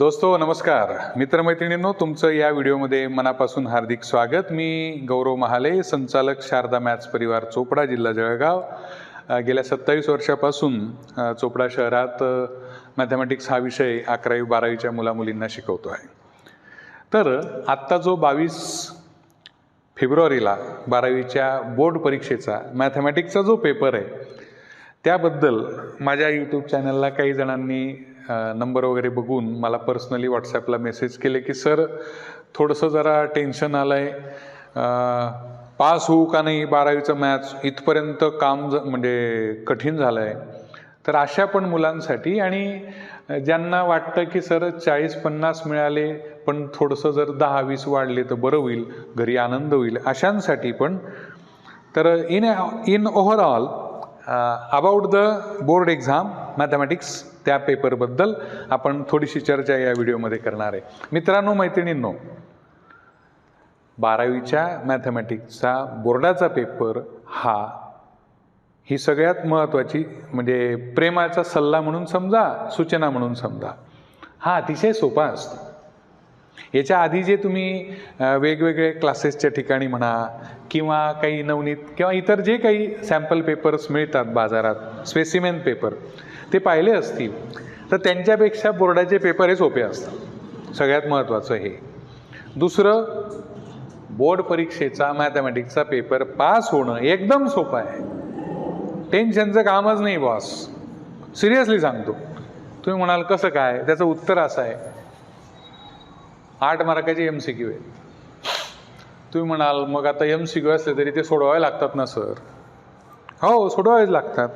दोस्तो नमस्कार. मित्रमैत्रिणींनो तुमचं या व्हिडिओमध्ये मनापासून हार्दिक स्वागत. मी गौरव महाले संचालक शारदा मॅथ्स परिवार चोपडा जिल्हा जळगाव. गेल्या सत्तावीस वर्षापासून चोपडा शहरात मॅथमॅटिक्स हा विषय अकरावी बारावीच्या मुलामुलींना शिकवतो आहे. तर आत्ता जो बावीस फेब्रुवारीला बारावीच्या बोर्ड परीक्षेचा मॅथमॅटिक्सचा जो पेपर आहे त्याबद्दल माझ्या यूट्यूब चॅनलला काही जणांनी नंबर वगैरे बघून मला पर्सनली व्हॉट्सॲपला मेसेज केले की सर थोडंसं जरा टेन्शन आलं आहे पास होऊ का नाही बारावीचं मॅथ्स इथपर्यंत काम ज म्हणजे कठीण झालं आहे तर अशा पण मुलांसाठी आणि ज्यांना वाटतं की सर चाळीस पन्नास मिळाले पण थोडंसं जर दहा वीस वाढले तर बरं होईल घरी आनंद होईल अशांसाठी पण. तर in in overall about the board exam mathematics त्या पेपरबद्दल आपण थोडीशी चर्चा या व्हिडिओमध्ये करणार आहे. मित्रांनो मैत्रिणींनो बारावीच्या मॅथमॅटिक्सचा बोर्डाचा पेपर हा ही सगळ्यात महत्त्वाची म्हणजे प्रेमाचा सल्ला म्हणून समजा सूचना म्हणून समजा हा अतिशय सोपा असतो. याच्या आधी जे तुम्ही वेगवेगळे क्लासेसच्या ठिकाणी म्हणा किंवा काही नवनीत किंवा इतर जे काही सॅम्पल पेपर्स मिळतात बाजारात स्पेसिमेन पेपर ते पाहिले असतील तर त्यांच्यापेक्षा बोर्डाचे पेपर हे सोपे असतात. सगळ्यात महत्त्वाचं हे. दुसरं बोर्ड परीक्षेचा मॅथमॅटिक्सचा पेपर पास होणं एकदम सोपं आहे. टेन्शनचं कामच नाही बॉस सिरियसली सांगतो. तुम्ही म्हणाल कसं काय? त्याचं उत्तर असं आहे. आठ मार्काचे एम सी क्यू आहे. तुम्ही म्हणाल मग आता एम सी क्यू असले तरी ते सोडवावे लागतात ना सर? हो सोडवावेच लागतात.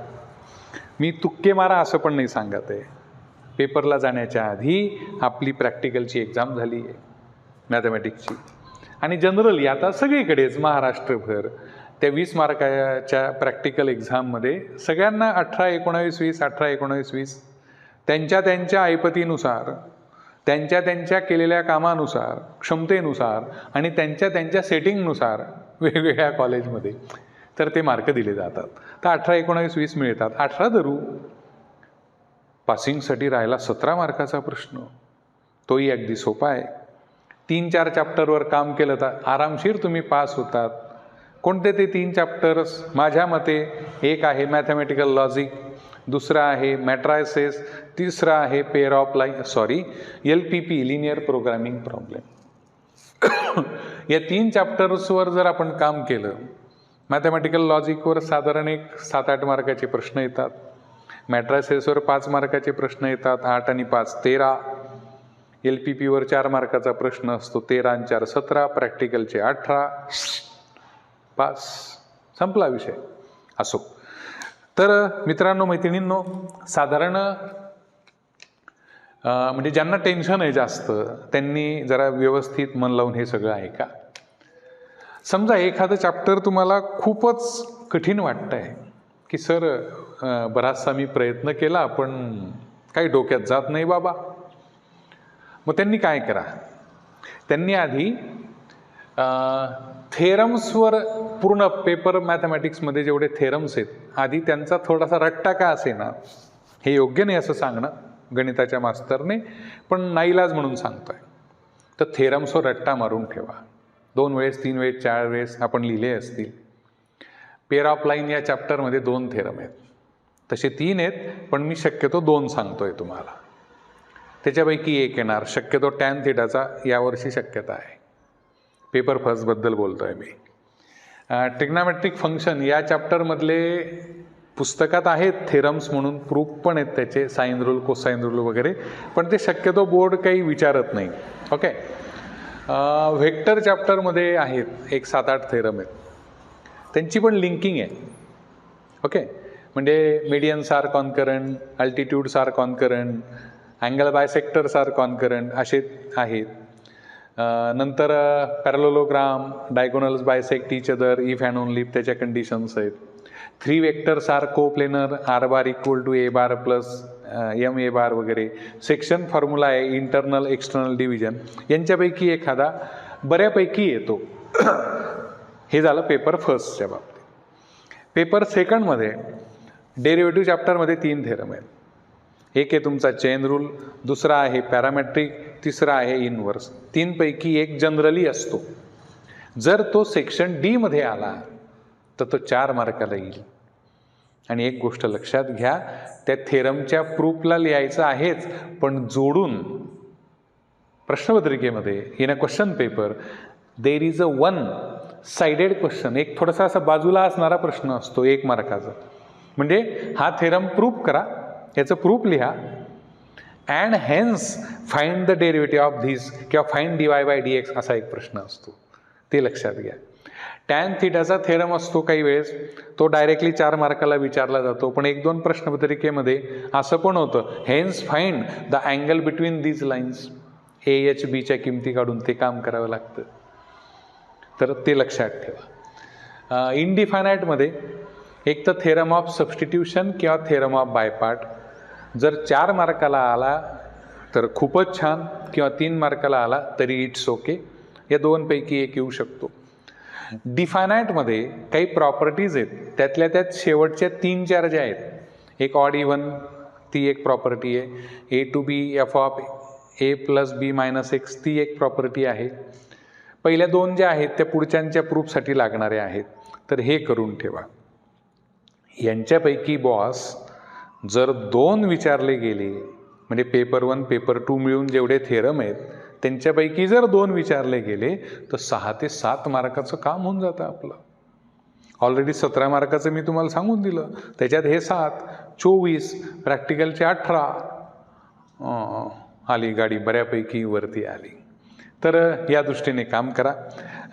मी तुक्के मारा असं पण नाही सांगत आहे. पेपरला जाण्याच्या आधी आपली प्रॅक्टिकलची एक्झाम झाली आहे मॅथमॅटिक्सची. आणि जनरली आता सगळीकडेच महाराष्ट्रभर त्या वीस मार्काच्या प्रॅक्टिकल एक्झाममध्ये सगळ्यांना अठरा एकोणावीस वीस अठरा एकोणावीस वीस त्यांच्या त्यांच्या ऐपतीनुसार त्यांच्या त्यांच्या केलेल्या कामानुसार क्षमतेनुसार आणि त्यांच्या त्यांच्या सेटिंगनुसार वेगवेगळ्या कॉलेजमध्ये तर ते मार्क दिले जातात. तर अठरा एकोणावीस वीस मिळतात. अठरा धरू. पासिंगसाठी राहिला सतरा मार्काचा प्रश्न. तोही अगदी सोपा आहे. तीन चार चॅप्टरवर काम केलं तर आरामशीर तुम्ही पास होतात. कोणते ते तीन चॅप्टर्स? माझ्या मते एक आहे मॅथमॅटिकल लॉजिक दुसरा आहे मॅट्रायसेस तिसरा आहे pair of line sorry L P P linear programming problem या तीन चॅप्टर्सवर जर आपण काम केलं मॅथमॅटिकल लॉजिकवर साधारण एक सात आठ मार्काचे प्रश्न येतात. मॅट्रायसेसवर पाच मार्काचे प्रश्न येतात आठ आणि पाच तेरा. एल पी पीवर चार मार्काचा प्रश्न असतो तेरा आणि चार सतरा प्रॅक्टिकलचे अठरा. पास संपला विषय. असो. तर मित्रांनो मैत्रिणींनो साधारण म्हणजे ज्यांना टेन्शन आहे जास्त त्यांनी जरा व्यवस्थित मन लावून हे सगळं आहे का? समजा एखादं चॅप्टर तुम्हाला खूपच कठीण वाटतं आहे की सर बराचसा मी प्रयत्न केला पण काही डोक्यात जात नाही बाबा. मग त्यांनी काय करा? त्यांनी आधी थेरम्सवर पूर्ण पेपर मॅथमॅटिक्समध्ये जेवढे थेरम्स आहेत आधी त्यांचा थोडासा रट्टा का असे ना हे योग्य नाही असं सांगणं गणिताच्या मास्तरने पण नाईलाज म्हणून सांगतोय. तर थेरम्सवर रट्टा मारून ठेवा. दोन वेळेस तीन वेळेस चार वेळेस आपण लिहिले असतील. पेर ऑफ लाईन या चॅप्टरमध्ये दोन थेरम आहेत. तसे तीन आहेत पण मी शक्यतो दोन सांगतोय तुम्हाला. त्याच्यापैकी एक येणार. शक्यतो टॅन थिटाचा यावर्षी शक्यता आहे. पेपर फर्स्टबद्दल बोलतो आहे मी. टेक्नॉमॅट्रिक फंक्शन या चॅप्टरमधले पुस्तकात आहेत थेरम्स म्हणून प्रूफ पण आहेत त्याचे साईन रूल कोसाईन रूल वगैरे. पण ते शक्यतो बोर्ड काही विचारत नाही. ओके व्हेक्टर चॅप्टरमध्ये आहेत एक सात आठ थेरम आहेत. त्यांची पण लिंकिंग आहे. ओके म्हणजे मीडियन्स सार कॉन्करंट अल्टिट्यूड सार कॉन्करंट अँगल बायसेक्टर्स सार कॉन्करंट असे आहेत. नंतर parallelogram diagonals bisect each other if and only त्याच्या कंडिशन्स आहेत. Three vectors are coplanar R bar equal to A bar plus M A bar वगैरे. सेक्शन फॉर्म्युला आहे internal external division यांच्यापैकी एखादा बऱ्यापैकी येतो. हे झालं पेपर फर्स्टच्या बाबतीत. पेपर सेकंडमध्ये डेरिवेटिव्ह चॅप्टरमध्ये तीन थेरम आहेत. एक आहे तुमचा चेन रूल दुसरा आहे पॅरामेट्रिक तिसरा आहे इनवर्स तीनपैकी एक जनरली असतो. जर तो सेक्शन डीमध्ये आला तर तो चार मार्काला येईल. आणि एक गोष्ट लक्षात घ्या त्या थेरमच्या प्रूफला लिहायचं आहेच पण जोडून प्रश्नपत्रिकेमध्ये in a question paper there is a one sided question एक थोडासा असा बाजूला असणारा प्रश्न असतो एक मार्काचा. म्हणजे हा थेरम प्रूफ करा याचं प्रूफ लिहा. And hence find the derivative of this किंवा find D Y by D X असा एक प्रश्न असतो. ते लक्षात घ्या. टॅन थिटाचा थेरम असतो काही वेळेस. तो डायरेक्टली चार मार्काला विचारला जातो. पण एक दोन प्रश्नपत्रिकेमध्ये असं पण होतं. Hence find the angle between these lines A H बीच्या किमती काढून ते काम करावं लागतं. तर ते लक्षात ठेवा. इनडिफायनाईटमध्ये एक तर थेरम ऑफ सबस्टिट्यूशन किंवा थेरम ऑफ बायपार्ट जर चार मार्काला आला तर खूपच छान किंवा तीन मार्काला आला तरी इट्स ओके या दोनपैकी एक येऊ शकतो. डिफायनाईटमध्ये काही प्रॉपर्टीज आहेत त्यातल्या त्यात शेवटच्या तीन चार ज्या आहेत एक ऑड इवन ती एक प्रॉपर्टी आहे. A to B F of A plus B minus X ती एक प्रॉपर्टी आहे. पहिल्या दोन ज्या आहेत त्या पुढच्यांच्या प्रूफसाठी लागणाऱ्या आहेत. तर हे करून ठेवा. यांच्यापैकी बॉस जर दोन विचारले गेले म्हणजे पेपर वन पेपर टू मिळून जेवढे थेरम आहेत त्यांच्यापैकी जर दोन विचारले गेले तर सहा ते सात मार्काचं काम होऊन जातं आपलं. ऑलरेडी सतरा मार्काचं मी तुम्हाला सांगून दिलं. त्याच्यात हे सात चोवीस प्रॅक्टिकलचे अठरा आली गाडी बऱ्यापैकी वरती आली. तर या दृष्टीने काम करा.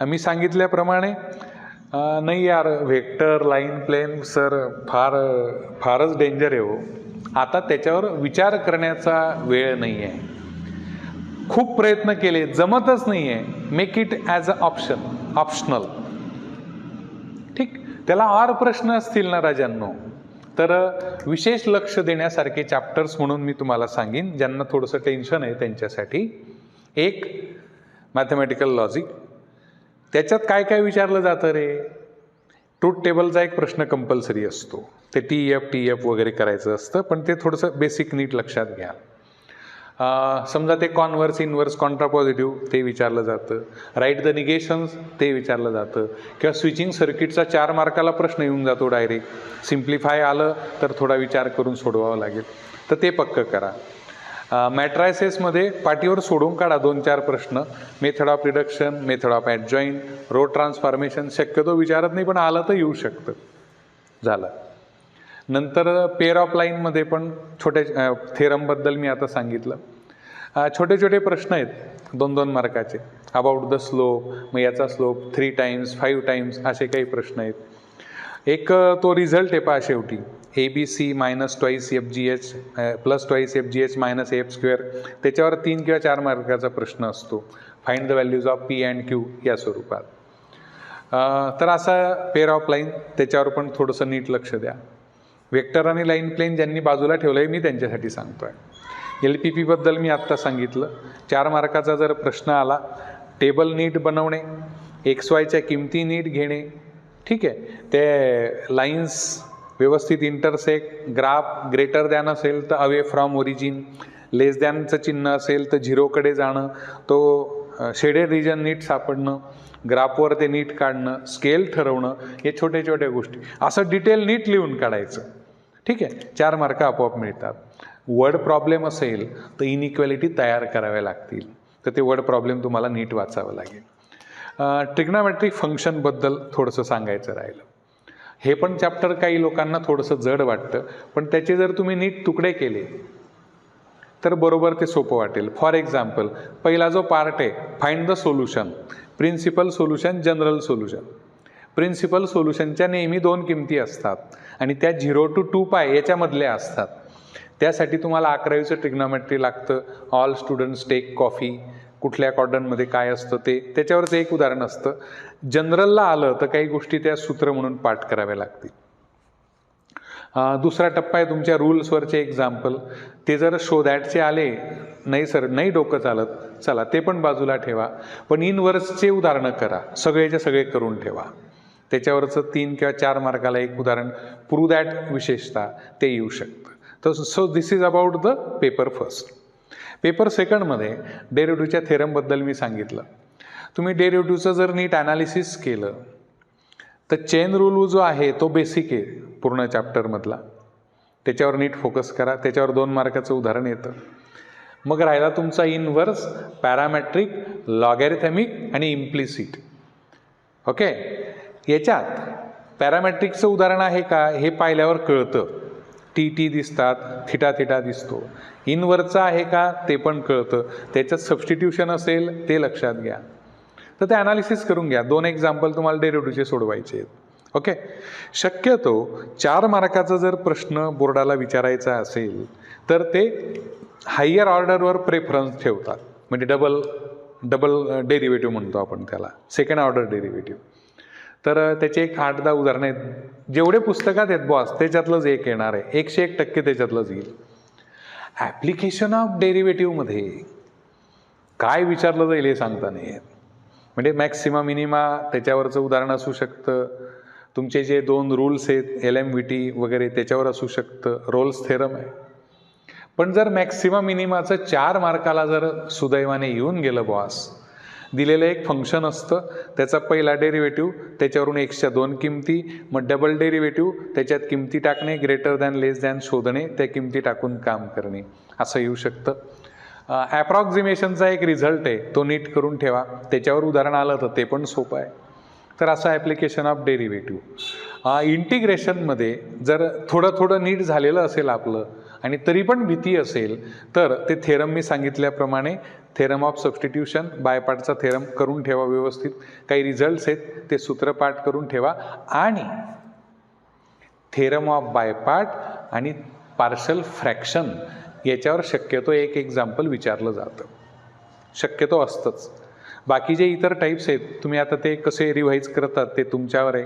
मी सांगितल्याप्रमाणे नाही यार व्हेक्टर लाईन प्लेन सर फार फारच डेंजर आहे हो. आता त्याच्यावर विचार करण्याचा वेळ नाही आहे खूप प्रयत्न केले जमतच नाही आहे make it as a option optional ठीक त्याला आर प्रश्न असतील ना राजांनो? तर विशेष लक्ष देण्यासारखे चॅप्टर्स म्हणून मी तुम्हाला सांगेन ज्यांना थोडंसं टेन्शन आहे त्यांच्यासाठी. एक मॅथमॅटिकल लॉजिक त्याच्यात काय काय विचारलं जातं रे? ट्रूथ टेबलचा एक प्रश्न कंपल्सरी असतो. ते टी एफ टी एफ वगैरे करायचं असतं पण ते थोडंसं बेसिक नीट लक्षात घ्या. समजा ते कॉन्व्हर्स इनवर्स कॉन्ट्रापॉझिटिव्ह ते विचारलं जातं. राईट द निगेशन्स ते विचारलं जातं. किंवा स्विचिंग सर्किटचा चार मार्काला प्रश्न येऊन जातो डायरेक्ट सिम्प्लिफाय आलं तर थोडा विचार करून सोडवावं लागेल. तर ते पक्कं करा. मॅट्रायसेसमध्ये पाठीवर सोडून काढा दोन चार प्रश्न. Method of reduction method of adjoint row transformation शक्यतो विचारत नाही पण आलं तर येऊ शकतं. झालं. नंतर पेअर ऑफ लाईनमध्ये पण छोट्या थेरमबद्दल मी आता सांगितलं. छोटे छोटे प्रश्न आहेत दोन दोन मार्काचे. अबाउट द स्लोप मग याचा slope three times five times असे काही प्रश्न आहेत. एक तो रिझल्ट आहे पहा शेवटी. A B C minus twice F G H plus twice F G H minus F square त्याच्यावर तीन किंवा चार मार्काचा प्रश्न असतो. Find the values of P and Q या स्वरूपात. तर असा पेअर ऑफ लाईन त्याच्यावर पण थोडंसं नीट लक्ष द्या. वेक्टर आणि लाईन प्लेन ज्यांनी बाजूला ठेवलं आहे मी त्यांच्यासाठी सांगतो आहे एल पी पीबद्दल मी आत्ता सांगितलं. चार मार्काचा जर प्रश्न आला टेबल नीट बनवणे एक्स वायच्या किमती नीट घेणे ठीक आहे. ते लाईन्स व्यवस्थित इंटरसेक्ट ग्राफ ग्रेटर दॅन असेल तर अवे फ्रॉम ओरिजिन लेस दॅनचं चिन्ह असेल तर झिरोकडे जाणं तो शेडेड रिजन नीट सापडणं ग्राफवर ते नीट काढणं स्केल ठरवणं हे छोट्या छोट्या गोष्टी. असं डिटेल नीट लिहून काढायचं. ठीक आहे? चार मार्क आपोआप मिळतात. वर्ड प्रॉब्लेम असेल तर इनइक्वॅलिटी तयार कराव्या लागतील. तर ते वर्ड प्रॉब्लेम तुम्हाला नीट वाचावं लागेल. ट्रिग्नामेट्रिक फंक्शनबद्दल थोडंसं सांगायचं राहिलं. हे पण चॅप्टर काही लोकांना थोडंसं जड वाटतं पण त्याचे जर तुम्ही नीट तुकडे केले तर बरोबर ते सोपं वाटेल. फॉर एक्झाम्पल पहिला जो पार्ट आहे find the solution principal solution general solution principal सोल्युशनच्या नेहमी दोन किमती असतात आणि त्या झिरो टू टू पाय याच्यामधल्या असतात. त्यासाठी तुम्हाला अकरावीचं ट्रिग्नॉमेट्री लागतं. ऑल स्टुडंट्स टेक कॉफी कुठल्या कॉर्डनमध्ये काय असतं ते त्याच्यावरचं एक उदाहरण असतं. जनरलला आलं तर काही गोष्टी त्या सूत्र म्हणून पाठ कराव्या लागतील. दुसरा टप्पा आहे तुमच्या रूल्सवरचे एक्झाम्पल. ते जर शो दॅटचे आले नाही सर नाही डोकं चालत चला ते पण बाजूला ठेवा. पण इनवर्सचे उदाहरणं करा सगळेचे सगळे करून ठेवा. त्याच्यावरचं तीन किंवा चार मार्काला एक उदाहरण प्रू दॅट विशेषता ते येऊ शकतं. तर so this is about the paper first paper सेकंडमध्ये डेरिव्हेटिव्हच्या थेरमबद्दल मी सांगितलं. तुम्ही डेरिव्हेटिव्हचं जर नीट ॲनालिसिस केलं तर चेन रूल जो आहे तो बेसिक आहे पूर्ण चॅप्टरमधला त्याच्यावर नीट फोकस करा. त्याच्यावर दोन मार्काचं उदाहरण येतं. मग राहिला तुमचा इनव्हर्स पॅरामॅट्रिक लॉगॅरिथमिक आणि इम्प्लिसिट ओके याच्यात पॅरामॅट्रिकचं उदाहरण आहे का? हे पाहिल्यावर कळतं. टी टी दिसतात थिटा थिटा दिसतो. इनवरचा आहे का ते पण कळतं. त्याच्यात सबस्टिट्यूशन असेल ते लक्षात घ्या. तर ते ॲनालिसिस करून घ्या. दोन एक्झाम्पल तुम्हाला डेरिव्हेटिव्हचे सोडवायचे आहेत. ओके शक्यतो चार मार्काचा जर प्रश्न बोर्डाला विचारायचा असेल तर ते हायर ऑर्डरवर प्रेफरन्स ठेवतात. म्हणजे डबल डबल डेरिव्हेटिव्ह म्हणतो आपण त्याला. सेकंड ऑर्डर डेरिव्हेटिव्ह तर त्याचे एक आठ दहा उदाहरणं आहेत. जेवढे पुस्तकात आहेत बॉस त्याच्यातलंच एक येणार आहे. एकशे एक टक्के त्याच्यातलंच येईल. ॲप्लिकेशन ऑफ डेरिव्हेटिव्हमध्ये काय विचारलं जाईल हे सांगता नाही म्हणजे मॅक्सिमा मिनिमा त्याच्यावरचं उदाहरण असू शकतं. तुमचे जे दोन रूल्स आहेत एल एम व्ही टी वगैरे त्याच्यावर असू शकतं. रोल्स थेरम आहे. पण जर मॅक्सिमा मिनिमाचं चार मार्काला जर सुदैवाने येऊन गेलं बॉस दिलेलं एक फंक्शन असतं. त्याचा पहिला डेरिव्हेटिव्ह त्याच्यावरून एक्सच्या दोन किमती मग डबल डेरिव्हेटिव्ह त्याच्यात किमती टाकणे ग्रेटर दॅन लेस दॅन शोधणे त्या किमती टाकून काम करणे. असं येऊ शकतं. ॲप्रॉक्झिमेशनचा एक रिझल्ट आहे. तो नीट करून ठेवा. त्याच्यावर उदाहरण आलं तर ते पण सोपं आहे. तर असं ॲप्लिकेशन ऑफ डेरिव्हेटिव्ह इंटिग्रेशनमध्ये जर थोडं थोडं नीट झालेलं असेल आपलं आणि तरी पण भीती असेल तर ते थेरम मी सांगितल्याप्रमाणे थेरम ऑफ सबस्टिट्यूशन बायपार्टचा थेरम करून ठेवा व्यवस्थित. काही रिझल्ट्स आहेत ते सूत्रपाठ करून ठेवा. आणि थेरम ऑफ बायपार्ट आणि पार्शल फ्रॅक्शन याच्यावर शक्यतो एक एक्झाम्पल विचारलं जातं. शक्यतो असतंच. बाकी जे इतर टाईप्स आहेत तुम्ही आता ते कसे रिव्हाइज करतात ते तुमच्यावर आहे.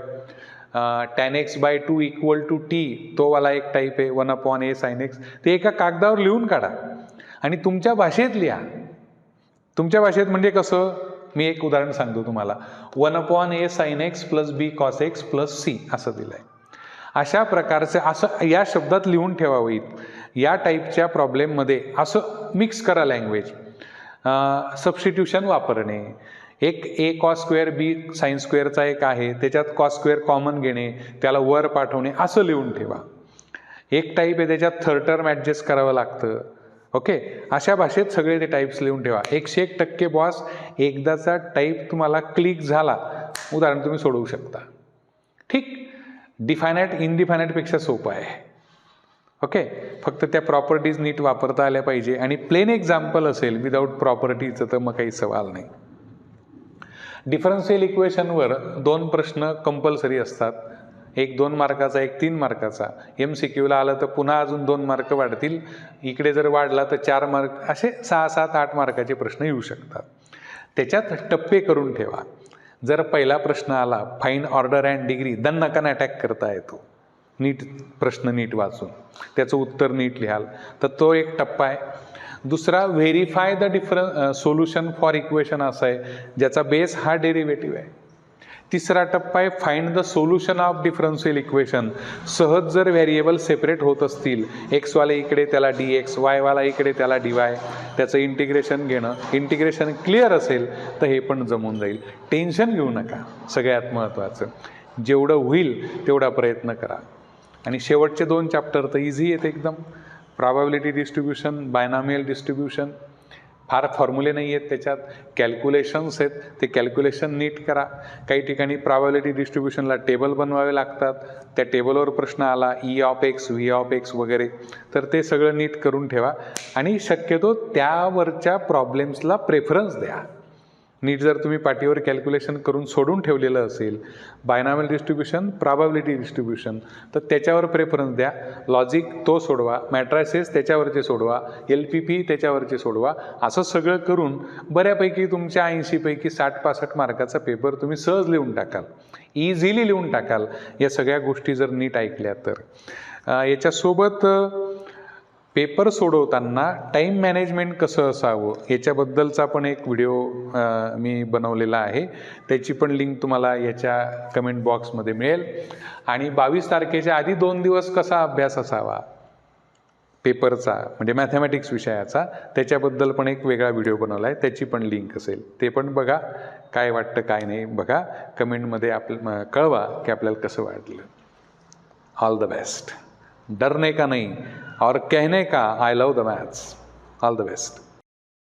Tan X by two equal to T तो वाला एक टाईप आहे one upon A sine X ते एका कागदावर लिहून काढा. आणि तुमच्या भाषेत लिहा. तुमच्या भाषेत म्हणजे कसं? मी एक उदाहरण सांगतो तुम्हाला. One upon A sine X plus B cos X plus C असं दिलं आहे अशा प्रकारचे असं या शब्दात लिहून ठेवावीत. या टाईपच्या प्रॉब्लेममध्ये असं मिक्स करा लँग्वेज सबस्टिट्यूशन वापरणे. एक A cos square B sine स्क्वेअरचा एक आहे. त्याच्यात कॉस स्क्वेअर कॉमन घेणे. त्याला वर पाठवणे. असं लिहून ठेवा. एक टाईप आहे त्याच्यात थर्ड टर्म ॲडजस्ट करावं लागतं. ओके? अशा भाषेत सगळे ते टाईप्स लिहून ठेवा. एकशे एक टक्के बॉस एकदाचा टाईप तुम्हाला क्लिक झाला उदाहरण तुम्ही सोडवू शकता. ठीक? डिफायनाईट इनडिफायनाईटपेक्षा सोपं आहे. ओके? फक्त त्या प्रॉपर्टीज नीट वापरता आल्या पाहिजे. आणि प्लेन एक्झाम्पल असेल विदाऊट प्रॉपर्टीचं तर मग काही सवाल नाही. डिफरन्शियल इक्वेशनवर दोन प्रश्न कंपल्सरी असतात. एक दोन मार्काचा एक तीन मार्काचा. एम सी क्यूला आलं तर पुन्हा अजून दोन मार्क वाढतील. इकडे जर वाढला तर चार मार्क असे सहा सात आठ मार्काचे प्रश्न येऊ शकतात. त्याच्यात टप्पे करून ठेवा. जर पहिला प्रश्न आला फाईन ऑर्डर अँड डिग्री दन्नकान अटॅक करता येतो. नीट प्रश्न नीट वाचून. त्याचं उत्तर नीट लिहाल. तर तो एक टप्पा आहे. दुसरा verify the different solution for equation असं आहे ज्याचा बेस हा डेरिव्हेटिव्ह आहे. तिसरा टप्पा आहे find the solution of differential equation सहज जर व्हेरिएबल सेपरेट होत असतील एक्सवाले इकडे त्याला डी एक्स वायवाला इकडे त्याला डी वाय त्याचं इंटिग्रेशन घेणं इंटिग्रेशन क्लिअर असेल तर हे पण जमून जाईल. टेन्शन घेऊ नका सगळ्यात महत्त्वाचं जेवढं होईल तेवढा प्रयत्न करा. आणि शेवटचे दोन चॅप्टर तर इझी आहेत एकदम. प्रॉबॅबिलिटी डिस्ट्रीब्युशन बायनामियल डिस्ट्रीब्युशन फार फॉर्म्युले नाही आहेत त्याच्यात. कॅल्क्युलेशन्स आहेत. ते कॅल्क्युलेशन नीट करा. काही ठिकाणी प्रॉबॅबिलिटी डिस्ट्रीब्युशनला टेबल बनवावे लागतात. त्या टेबलवर प्रश्न आला E of X V of X वगैरे. तर ते सगळं नीट करून ठेवा. आणि शक्यतो त्यावरच्या प्रॉब्लेम्सला प्रेफरन्स द्या. नीट जर तुम्ही पाठीवर कॅल्क्युलेशन करून सोडून ठेवलेलं असेल बायनामल डिस्ट्रीब्युशन प्रॉबॅबिलिटी डिस्ट्रीब्युशन तर त्याच्यावर प्रेफरन्स द्या. लॉजिक तो सोडवा मॅट्रायसेस त्याच्यावरचे सोडवा एल पी पी त्याच्यावरचे सोडवा. असं सगळं करून बऱ्यापैकी तुमच्या ऐंशीपैकी साठ पासष्ट मार्काचा पेपर तुम्ही सहज लिहून टाकाल. इझिली लिहून टाकाल. या सगळ्या गोष्टी जर नीट ऐकल्या तर. याच्यासोबत पेपर सोडवताना टाईम मॅनेजमेंट कसं असावं याच्याबद्दलचा पण एक व्हिडिओ मी बनवलेला आहे. त्याची पण लिंक तुम्हाला याच्या कमेंट बॉक्समध्ये मिळेल. आणि बावीस तारखेच्या आधी दोन दिवस कसा अभ्यास असावा पेपरचा म्हणजे मॅथमॅटिक्स विषयाचा त्याच्याबद्दल पण एक वेगळा व्हिडिओ बनवला आहे त्याची पण लिंक असेल. ते पण बघा काय वाटतं काय नाही बघा. कमेंटमध्ये आप कळवा की आपल्याला कसं वाटलं. ऑल द बेस्ट डरणे का नाही? और कहने का I love the maths all the best